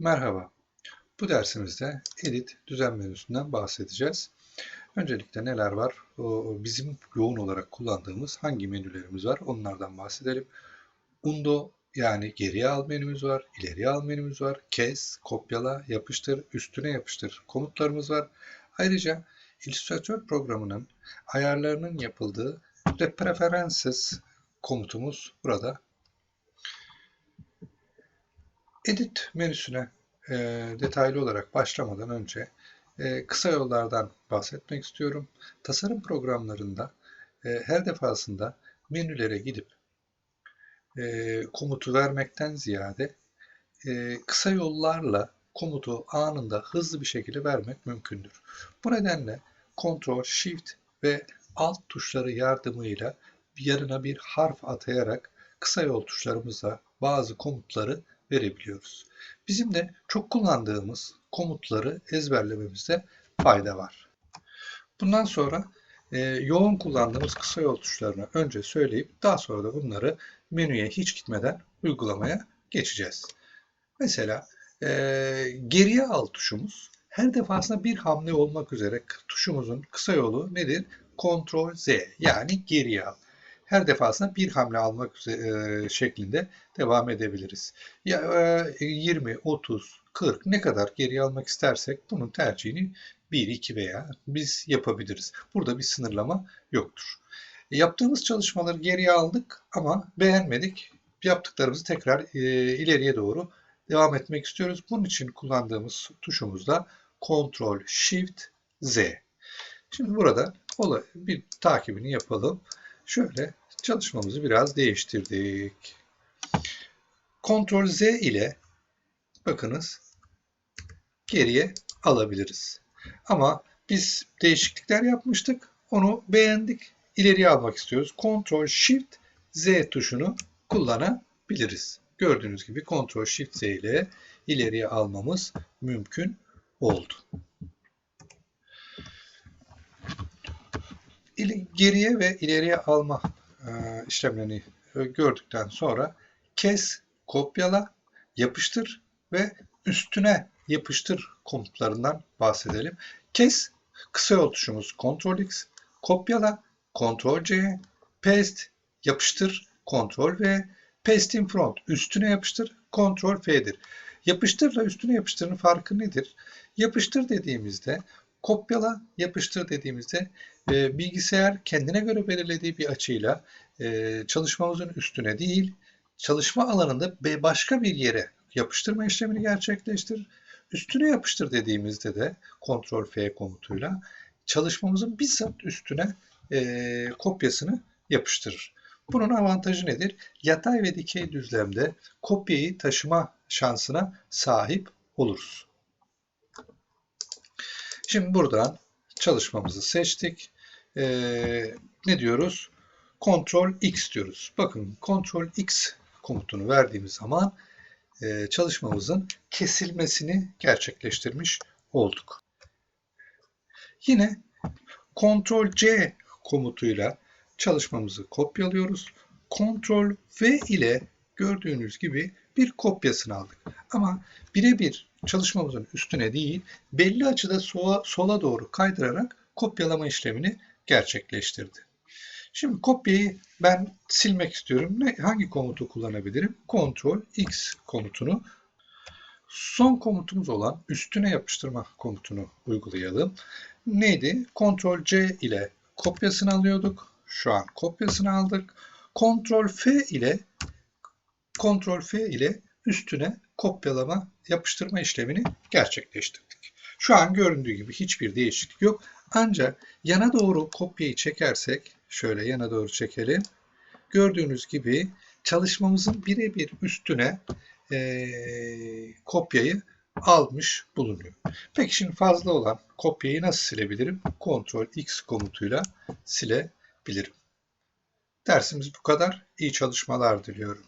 Merhaba. Bu dersimizde Edit düzen menüsünden bahsedeceğiz. Öncelikle neler var? Bizim yoğun olarak kullandığımız hangi menülerimiz var? Onlardan bahsedelim. Undo yani geriye al menümüz var, ileriye al menümüz var. Kes, kopyala, yapıştır, üstüne yapıştır komutlarımız var. Ayrıca Illustrator programının ayarlarının yapıldığı Preferences komutumuz burada. Edit menüsüne e, detaylı olarak başlamadan önce e, kısa yollardan bahsetmek istiyorum. Tasarım programlarında e, her defasında menülere gidip e, komutu vermekten ziyade e, kısa yollarla komutu anında hızlı bir şekilde vermek mümkündür. Bu nedenle Ctrl, Shift ve Alt tuşları yardımıyla yanına bir harf atayarak kısa yol tuşlarımızla bazı komutları verebiliyoruz. Bizim de çok kullandığımız komutları ezberlememizde fayda var. Bundan sonra e, yoğun kullandığımız kısa yol tuşlarını önce söyleyip daha sonra da bunları menüye hiç gitmeden uygulamaya geçeceğiz. Mesela e, geriye al tuşumuz her defasında bir hamle olmak üzere tuşumuzun kısa yolu nedir? Ctrl Z yani geriye al her defasında bir hamle almak üzere, şeklinde devam edebiliriz. Ya 20, 30, 40 ne kadar geri almak istersek bunun tercihini 1, 2 veya biz yapabiliriz. Burada bir sınırlama yoktur. Yaptığımız çalışmaları geriye aldık ama beğenmedik. Yaptıklarımızı tekrar ileriye doğru devam etmek istiyoruz. Bunun için kullandığımız tuşumuz da Ctrl Shift Z. Şimdi burada bir takibini yapalım. Şöyle çalışmamızı biraz değiştirdik. Ctrl Z ile bakınız geriye alabiliriz. Ama biz değişiklikler yapmıştık. Onu beğendik. İleriye almak istiyoruz. Ctrl Shift Z tuşunu kullanabiliriz. Gördüğünüz gibi Ctrl Shift Z ile ileriye almamız mümkün oldu. Geriye ve ileriye alma işlemlerini e, gördükten sonra kes, kopyala, yapıştır ve üstüne yapıştır komutlarından bahsedelim. Kes kısa yol tuşumuz Ctrl X, kopyala Ctrl C, paste yapıştır Ctrl V, paste in front üstüne yapıştır Ctrl F'dir. Yapıştırla üstüne yapıştırın farkı nedir? Yapıştır dediğimizde kopyala yapıştır dediğimizde e, bilgisayar kendine göre belirlediği bir açıyla e, çalışmamızın üstüne değil çalışma alanında başka bir yere yapıştırma işlemini gerçekleştirir. Üstüne yapıştır dediğimizde de Ctrl F komutuyla çalışmamızın bizzat üstüne e, kopyasını yapıştırır. Bunun avantajı nedir? Yatay ve dikey düzlemde kopyayı taşıma şansına sahip oluruz. Şimdi buradan çalışmamızı seçtik. Ee, ne diyoruz? Ctrl X diyoruz. Bakın Ctrl X komutunu verdiğimiz zaman e, çalışmamızın kesilmesini gerçekleştirmiş olduk. Yine Ctrl C komutuyla çalışmamızı kopyalıyoruz. Ctrl V ile gördüğünüz gibi bir kopyasını aldık. Ama birebir çalışmamızın üstüne değil, belli açıda sola, sola doğru kaydırarak kopyalama işlemini gerçekleştirdi. Şimdi kopyayı ben silmek istiyorum. Ne, hangi komutu kullanabilirim? Ctrl X komutunu. Son komutumuz olan üstüne yapıştırma komutunu uygulayalım. Neydi? Ctrl C ile kopyasını alıyorduk. Şu an kopyasını aldık. Ctrl F ile Ctrl F ile üstüne kopyalama, yapıştırma işlemini gerçekleştirdik. Şu an göründüğü gibi hiçbir değişiklik yok. Ancak yana doğru kopyayı çekersek, şöyle yana doğru çekelim. Gördüğünüz gibi çalışmamızın birebir üstüne e, kopyayı almış bulunuyor. Peki şimdi fazla olan kopyayı nasıl silebilirim? Ctrl X komutuyla silebilirim. Dersimiz bu kadar. İyi çalışmalar diliyorum.